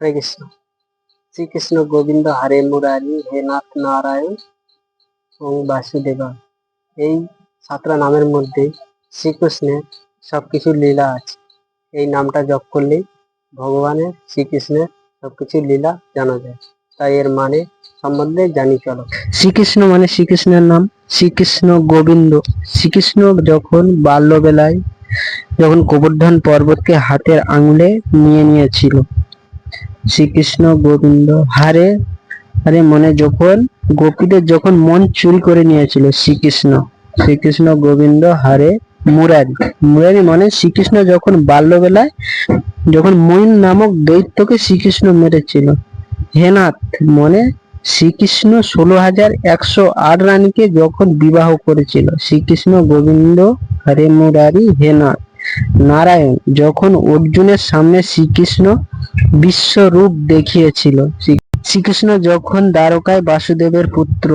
হরে কৃষ্ণ। শ্রীকৃষ্ণ গোবিন্দ হরে মুরারি, হে নাথ নারায়ণ এবং বাসুদেবা। এই সাতটা নামের মধ্যে শ্রীকৃষ্ণের সবকিছু লীলা আছে। এই নামটা জপ করলেই ভগবানের শ্রীকৃষ্ণের সবকিছু লীলা জানা যায়। তাই এর মানে সম্বন্ধে জানি, চলো। শ্রীকৃষ্ণ মানে শ্রীকৃষ্ণের নাম। শ্রীকৃষ্ণ গোবিন্দ। শ্রীকৃষ্ণ যখন বাল্যবেলায় যখন গোবর্ধন পর্বতকে হাতের আঙুলে নিয়ে নিয়েছিল শ্রীকৃষ্ণ গোবিন্দ, হারে আরে মনে যখন, গোপীদের যখন মন চুরি করে নিয়েছিল শ্রীকৃষ্ণ শ্রীকৃষ্ণ গোবিন্দ, হারে মুরারি। মুরারি মানে শ্রীকৃষ্ণ যখন বাল্যবেলায়, যখন মইন নামক দৈত্যকে শ্রীকৃষ্ণ মেরেছিল। হেনাথ মনে শ্রীকৃষ্ণ ষোলো হাজার একশো আট রানীকে যখন বিবাহ করেছিল, শ্রীকৃষ্ণ গোবিন্দ, হরে মুরারি, হেনাথ, নারায়ণ, যখন অর্জুনের সামনে শ্রীকৃষ্ণ বিশ্বরূপ দেখিয়েছিল। শ্রী- শ্রীকৃষ্ণ যখন দ্বারকায় বাসুদেবের পুত্র